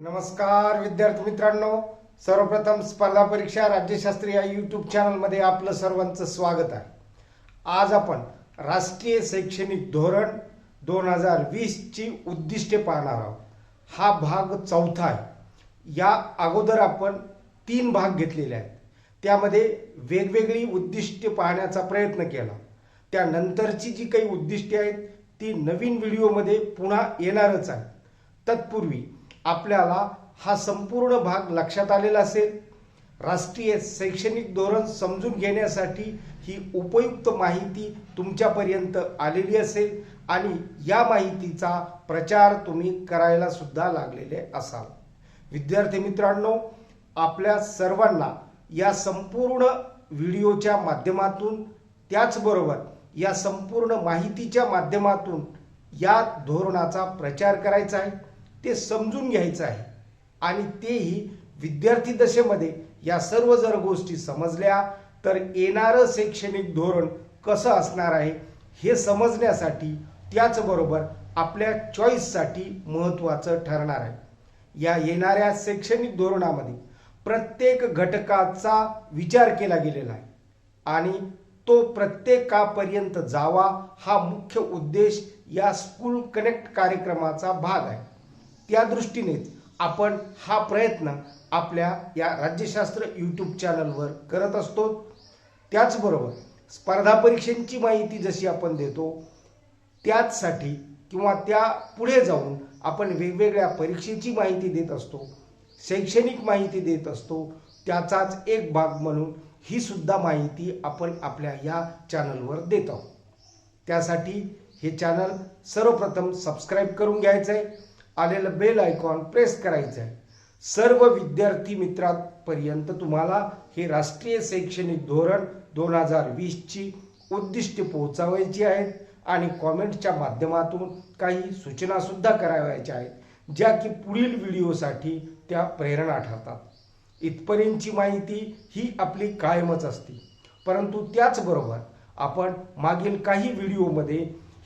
नमस्कार विद्यार्थी मित्रांनो. सर्वप्रथम स्पर्धा परीक्षा राज्यशास्त्री या यूट्यूब चॅनलमध्ये आपलं सर्वांचं स्वागत आहे. आज आपण राष्ट्रीय शैक्षणिक धोरण दोन हजार वीसची उद्दिष्टे पाहणार आहोत. हा भाग चौथा आहे. या अगोदर आपण तीन भाग घेतलेले आहेत. त्यामध्ये वेगवेगळी उद्दिष्टे पाहण्याचा प्रयत्न केला. त्यानंतरची जी काही उद्दिष्टे आहेत ती नवीन व्हिडिओमध्ये पुन्हा येणारच आहे तत्पूर्वी आपल्याला हा संपूर्ण भाग लक्षात आलेला असेल. राष्ट्रीय शैक्षणिक धोरण समजून घेण्यासाठी ही उपयुक्त माहिती तुमच्यापर्यंत आलेली असेल आणि या माहितीचा प्रचार तुम्ही करायला सुद्धा लागलेले असाल. विद्यार्थी मित्रांनो आपल्या सर्वांना या संपूर्ण व्हिडिओच्या माध्यमातून त्याचबरोबर या संपूर्ण माहितीच्या माध्यमातून या धोरणाचा प्रचार करायचा आहे. ते समजून घ्यायचं आहे. आणि तेही विद्यार्थी दशेमध्ये या सर्व जर गोष्टी समजल्या तर येणारं शैक्षणिक धोरण कसं असणार आहे हे समजण्यासाठी त्याचबरोबर आपल्या चॉईससाठी महत्त्वाचं ठरणार आहे. या येणाऱ्या शैक्षणिक धोरणामध्ये प्रत्येक घटकाचा विचार केला गेलेला आहे. आणि तो प्रत्येकापर्यंत जावा हा मुख्य उद्देश या स्कूल कनेक्ट कार्यक्रमाचा भाग आहे. त्या दृष्टीनेच आपण हा प्रयत्न आपल्या या राज्यशास्त्र यूट्यूब चॅनलवर करत असतो. त्याचबरोबर स्पर्धा परीक्षांची माहिती जशी आपण देतो त्याचसाठी किंवा त्या पुढे जाऊन आपण वेगवेगळ्या परीक्षेची माहिती देत असतो शैक्षणिक माहिती देत असतो त्याचाच एक भाग म्हणून ही सुद्धा माहिती आपण आपल्या या चॅनलवर देत आहोत. त्यासाठी हे चॅनल सर्वप्रथम सबस्क्राईब करून घ्यायचं आहे आलेलं बेल आयकॉन प्रेस करायचं आहे सर्व विद्यार्थी मित्रांपर्यंत तुम्हाला हे राष्ट्रीय शैक्षणिक धोरण दोन हजार वीसची उद्दिष्ट पोहोचवायची आहेत आणि कॉमेंटच्या माध्यमातून काही सूचनासुद्धा करावयाच्या करावायच्या आहेत ज्या की पुढील व्हिडिओसाठी त्या प्रेरणा ठरतात. इथपर्यंतची माहिती ही आपली कायमच असते. परंतु त्याचबरोबर आपण मागील काही व्हिडिओमध्ये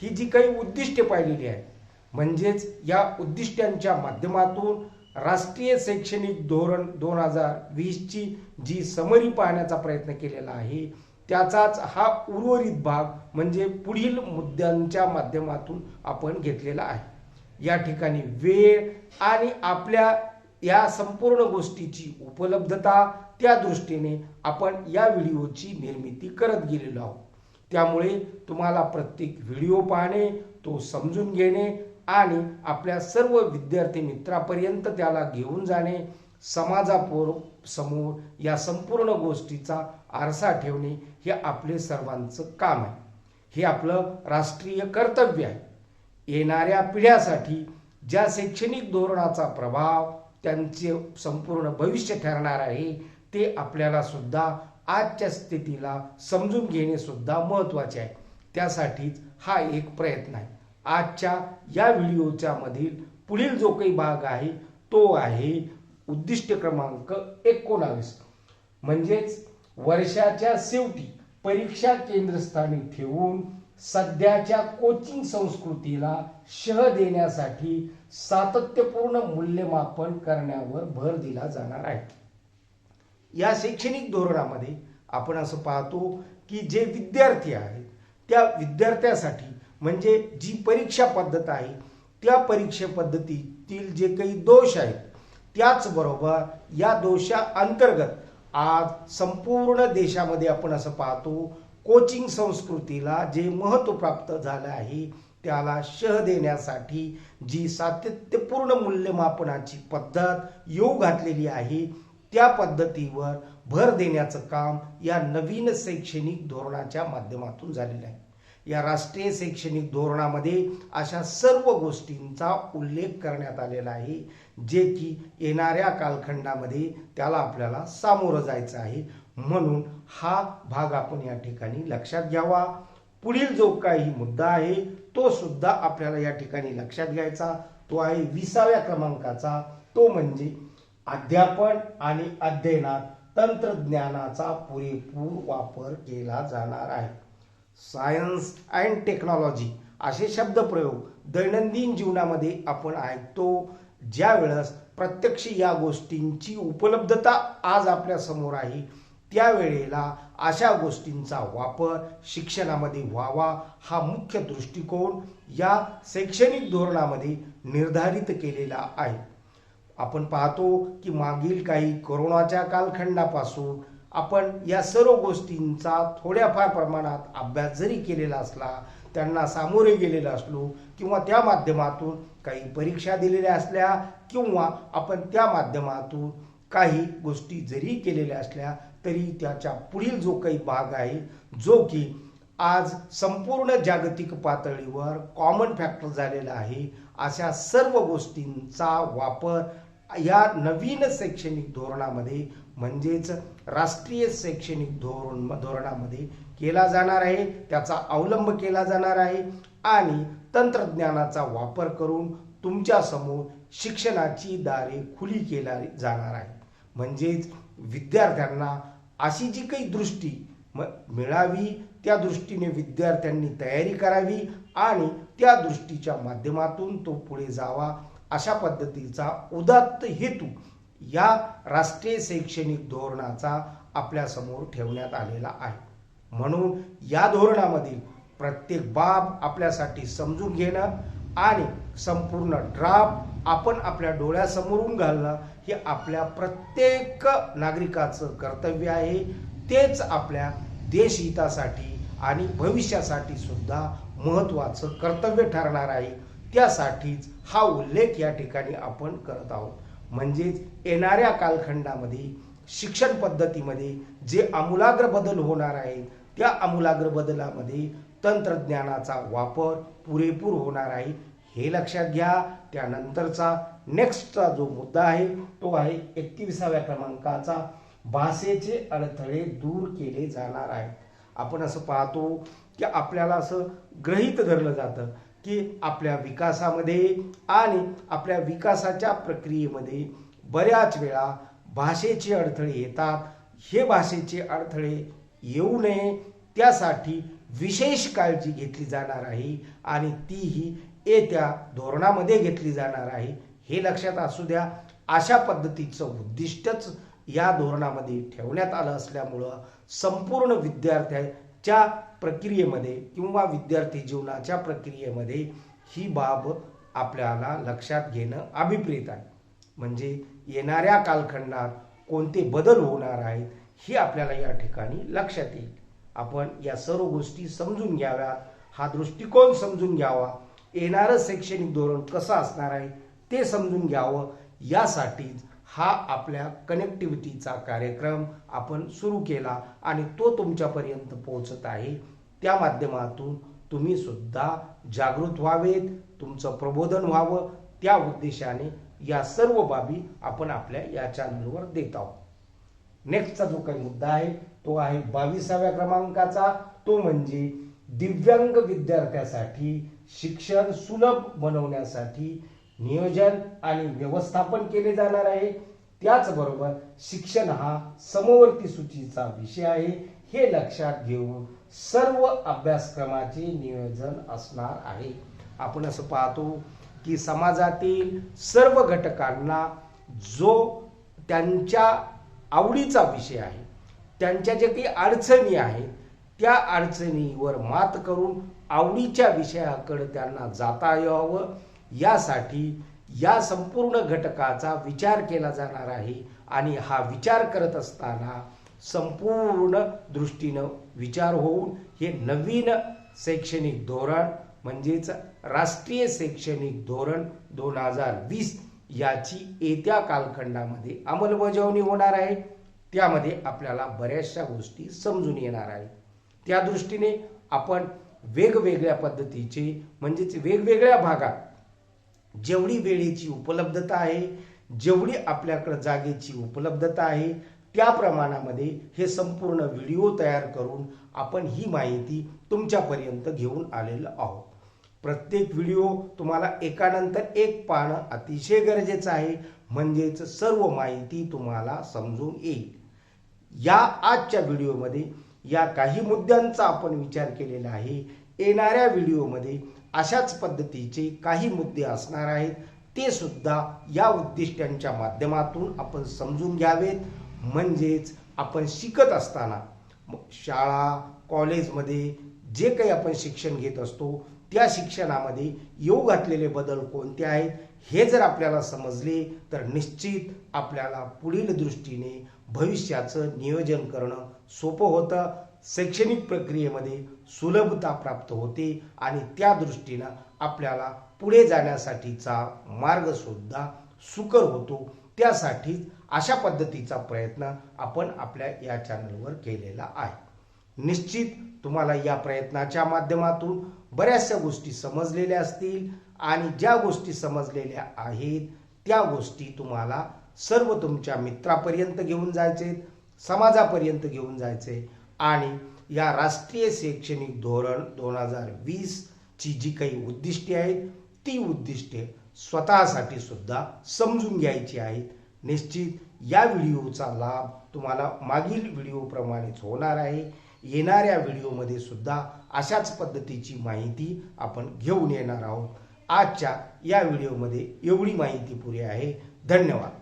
ही जी काही उद्दिष्टे पाहिलेली आहेत म्हणजेच या उद्दिष्टांच्या माध्यमातून राष्ट्रीय शैक्षणिक धोरण दोन हजार वीसची जी समरी पाहण्याचा प्रयत्न केलेला आहे त्याचाच हा उर्वरित भाग म्हणजे पुढील मुद्द्यांच्या माध्यमातून आपण घेतलेला आहे. या ठिकाणी वेळ आणि आपल्या या संपूर्ण गोष्टीची उपलब्धता त्या दृष्टीने आपण या व्हिडिओची निर्मिती करत गेलेलो आहोत. त्यामुळे तुम्हाला प्रत्येक व्हिडिओ पाहणे तो समजून घेणे आणि आपल्या सर्व विद्यार्थी मित्रापर्यंत त्याला घेऊन जाणे समाजापोर समोर या संपूर्ण गोष्टीचा आरसा ठेवणे हे आपले सर्वांचं काम आहे. हे आपलं राष्ट्रीय कर्तव्य आहे. येणाऱ्या पिढ्यासाठी ज्या शैक्षणिक धोरणाचा प्रभाव त्यांचे संपूर्ण भविष्य ठरणार आहे ते आपल्याला सुद्धा आजच्या स्थितीला समजून घेणे सुद्धा महत्त्वाचे आहे. त्यासाठीच हा एक प्रयत्न आहे. आजच्या या व्हिडिओच्या मधील पुढील जो काही भाग आहे तो आहे उद्दिष्ट क्रमांक एकोणावीस. म्हणजेच वर्षाच्या शेवटी परीक्षा केंद्रस्थानी ठेवून सध्याच्या कोचिंग संस्कृतीला शह देण्यासाठी सातत्यपूर्ण मूल्यमापन करण्यावर भर दिला जाणार आहे. या शैक्षणिक धोरणामध्ये आपण असं पाहतो की जे विद्यार्थी आहेत त्या विद्यार्थ्यासाठी म्हणजे जी परीक्षा पद्धत आहे त्या परीक्षा पद्धतीतील जे काही दोष आहेत त्याचबरोबर या दोषा अंतर्गत आज संपूर्ण देशामध्ये आपण असं पाहतो कोचिंग संस्कृतीला जे महत्त्व प्राप्त झालं आहे त्याला शह देण्यासाठी जी सातत्यपूर्ण मूल्यमापनाची पद्धत येऊ घातलेली आहे त्या पद्धतीवर भर देण्याचं काम या नवीन शैक्षणिक धोरणाच्या माध्यमातून झालेलं आहे. या राष्ट्रीय शैक्षणिक धोरणामध्ये अशा सर्व गोष्टींचा उल्लेख करण्यात आलेला आहे जे की येणाऱ्या कालखंडामध्ये त्याला आपल्याला सामोरं जायचं आहे. म्हणून हा भाग आपण या ठिकाणी लक्षात घ्यावा. पुढील जो काही मुद्दा आहे तो सुद्धा आपल्याला या ठिकाणी लक्षात घ्यायचा. तो आहे विसाव्या क्रमांकाचा. तो म्हणजे अध्यापन आणि अध्ययनात तंत्रज्ञानाचा पुरेपूर वापर केला जाणार आहे. सायन्स अँड टेक्नॉलॉजी असे शब्दप्रयोग दैनंदिन जीवनामध्ये आपण ऐकतो ज्या वेळेस प्रत्यक्ष या गोष्टींची उपलब्धता आज आपल्यासमोर आहे त्यावेळेला अशा गोष्टींचा वापर शिक्षणामध्ये व्हावा हा मुख्य दृष्टिकोन या शैक्षणिक धोरणामध्ये निर्धारित केलेला आहे. आपण पाहतो की मागील काही करोनाच्या कालखंडापासून आपण या सर्व गोष्टींचा थोड्याफार प्रमाणात अभ्यास जरी केलेला असला त्यांना सामोरे गेलेला असलो किंवा त्या माध्यमातून काही परीक्षा दिलेल्या असल्या किंवा आपण त्या माध्यमातून काही गोष्टी जरी केलेल्या असल्या तरी त्याच्या पुढील जो काही भाग आहे जो की आज संपूर्ण जागतिक पातळीवर कॉमन फॅक्टर झालेला आहे अशा सर्व गोष्टींचा वापर या नवीन शैक्षणिक धोरणामध्ये म्हणजेच राष्ट्रीय शैक्षणिक धोरण धोरणामध्ये केला जाणार आहे. त्याचा अवलंब केला जाणार आहे. आणि तंत्रज्ञानाचा वापर करून तुमच्यासमोर शिक्षणाची दारे खुली केला जाणार आहे. म्हणजेच विद्यार्थ्यांना अशी जी काही दृष्टी म मिळावी त्या दृष्टीने विद्यार्थ्यांनी तयारी करावी आणि त्या दृष्टीच्या माध्यमातून तो पुढे जावा अशा पद्धतीचा उदात्त हेतू या राष्ट्रीय शैक्षणिक धोरणाचा आपल्यासमोर ठेवण्यात आलेला आहे. म्हणून या धोरणामधील प्रत्येक बाब आपल्यासाठी समजून घेणं आणि संपूर्ण ड्राफ्ट आपण आपल्या डोळ्यासमोरून घालणं हे आपल्या प्रत्येक नागरिकाचं कर्तव्य आहे. तेच आपल्या देशहितासाठी आणि भविष्यासाठी सुद्धा महत्त्वाचं कर्तव्य ठरणार आहे. त्यासाठीच हा उल्लेख या ठिकाणी आपण करत आहोत. म्हणजेच येणाऱ्या कालखंडामध्ये शिक्षण पद्धतीमध्ये जे आमूलाग्र बदल होणार आहेत त्या आमूलाग्र बदलामध्ये तंत्रज्ञानाचा वापर पुरेपूर होणार आहे हे लक्षात घ्या. त्यानंतरचा नेक्स्टचा जो मुद्दा आहे तो आहे एकतीसाव्या क्रमांकाचा. भाषेचे अडथळे दूर केले जाणार आहेत. आपण असं पाहतो की आपल्याला असं गृहीत धरलं जातं की आपल्या विकासामध्ये आणि आपल्या विकासाच्या प्रक्रियेमध्ये बऱ्याच वेळा भाषेचे अडथळे येतात. हे भाषेचे अडथळे येऊ नये. त्यासाठी विशेष काळजी घेतली जाणार आहे आणि तीही येत्या धोरणामध्ये घेतली जाणार आहे. हे लक्षात असू द्या. अशा पद्धतीचं उद्दिष्टच या धोरणामध्ये ठेवण्यात आलं असल्यामुळं संपूर्ण विद्यार्थ्यांच्या प्रक्रियेमध्ये किंवा विद्यार्थी जीवनाच्या प्रक्रियेमध्ये ही बाब आपल्याला लक्षात घेणं अभिप्रेत आहे. म्हणजे येणाऱ्या कालखंडात कोणते बदल होणार आहेत हे आपल्याला या ठिकाणी लक्षात येईल. आपण या सर्व गोष्टी समजून घ्याव्या. हा दृष्टिकोन समजून घ्यावा. येणारं शैक्षणिक धोरण कसं असणार आहे ते समजून घ्यावं. यासाठीच हा आपल्या कनेक्टिव्हिटीचा कार्यक्रम आपण सुरू केला आणि तो तुमच्यापर्यंत पोहोचत आहे. त्या माध्यमातून तुम्ही सुद्धा जागृत व्हावेत तुमचं प्रबोधन व्हावं. त्या उद्देशाने या सर्व बाबी आपण आपल्या या चॅनलवर देत आहोत. नेक्स्टचा जो काही मुद्दा आहे तो आहे बावीसाव्या क्रमांकाचा. तो म्हणजे दिव्यांग विद्यार्थ्यासाठी शिक्षण सुलभ बनवण्यासाठी नियोजन आणि व्यवस्थापन केले जाणार आहे. त्याचबरोबर शिक्षण हा समवर्ती सूचीचा विषय आहे. हे लक्षात घेऊन सर्व अभ्यासक्रमाचे नियोजन असणार आहे. आपण असं पाहतो की समाजातील सर्व घटकांना जो त्यांच्या आवडीचा विषय आहे त्यांच्या जे काही अडचणी आहेत त्या अडचणीवर मात करून आवडीच्या विषयाकडे त्यांना जाता यावं. यासाठी या संपूर्ण घटकाचा विचार केला जाणार आहे आणि हा विचार करत असताना संपूर्ण दृष्टीनं विचार होऊन हे नवीन शैक्षणिक धोरण म्हणजेच राष्ट्रीय शैक्षणिक धोरण दोन हजार वीस याची येत्या कालखंडामध्ये अंमलबजावणी होणार आहे. त्यामध्ये आपल्याला बऱ्याचशा गोष्टी समजून येणार आहेत त्या दृष्टीने आपण वेगवेगळ्या पद्धतीचे म्हणजेच वेगवेगळ्या भागात जेवढी वेळेची उपलब्धता आहे जेवढी आपल्याकडं जागेची उपलब्धता आहे त्या प्रमाणामध्ये हे संपूर्ण व्हिडिओ तयार करून आपण ही माहिती तुमच्यापर्यंत घेऊन आलेलो आहोत. प्रत्येक व्हिडिओ तुम्हाला एकानंतर एक पाहणं अतिशय गरजेचं आहे. म्हणजेच सर्व माहिती तुम्हाला समजून येईल. या आजच्या व्हिडिओमध्ये या काही मुद्द्यांचा आपण विचार केलेला आहे. येणाऱ्या व्हिडिओमध्ये अशाच पद्धतीचे काही मुद्दे असणार आहेत. ते सुद्धा या उद्दिष्टांच्या माध्यमातून आपण समजून घ्यावेत. म्हणजेच आपण शिकत असताना शाळा कॉलेजमध्ये जे काही आपण शिक्षण घेत असतो त्या शिक्षणामध्ये येऊ घातलेले बदल कोणते आहेत हे जर आपल्याला समजले तर निश्चित आपल्याला पुढील दृष्टीने भविष्याचं नियोजन करणं सोपं होतं. शैक्षणिक प्रक्रियेमध्ये सुलभता प्राप्त होते आणि त्या दृष्टीनं आपल्याला पुढे जाण्यासाठीचा मार्गसुद्धा सुकर होतो. त्यासाठीच अशा पद्धतीचा प्रयत्न आपण आपल्या या चॅनलवर केलेला आहे. निश्चित तुम्हाला या प्रयत्नाच्या माध्यमातून बऱ्याचशा गोष्टी समजलेल्या असतील आणि ज्या गोष्टी समजलेल्या आहेत त्या गोष्टी तुम्हाला सर्व तुमच्या मित्रापर्यंत घेऊन जायचे समाजापर्यंत घेऊन जायचे आणि या राष्ट्रीय शैक्षणिक धोरण दोन हजार वीसची जी काही उद्दिष्टे आहेत ती उद्दिष्टे स्वतःसाठी सुद्धा समजून घ्यायची आहेत. निश्चित या व्हिडिओचा लाभ तुम्हाला मागील व्हिडिओप्रमाणेच होणार आहे. येणाऱ्या व्हिडिओमध्ये सुद्धा अशाच पद्धतीची माहिती आपण घेऊन येणार आहोत. आजच्या या व्हिडिओमध्ये एवढी माहिती पुरी आहे. धन्यवाद.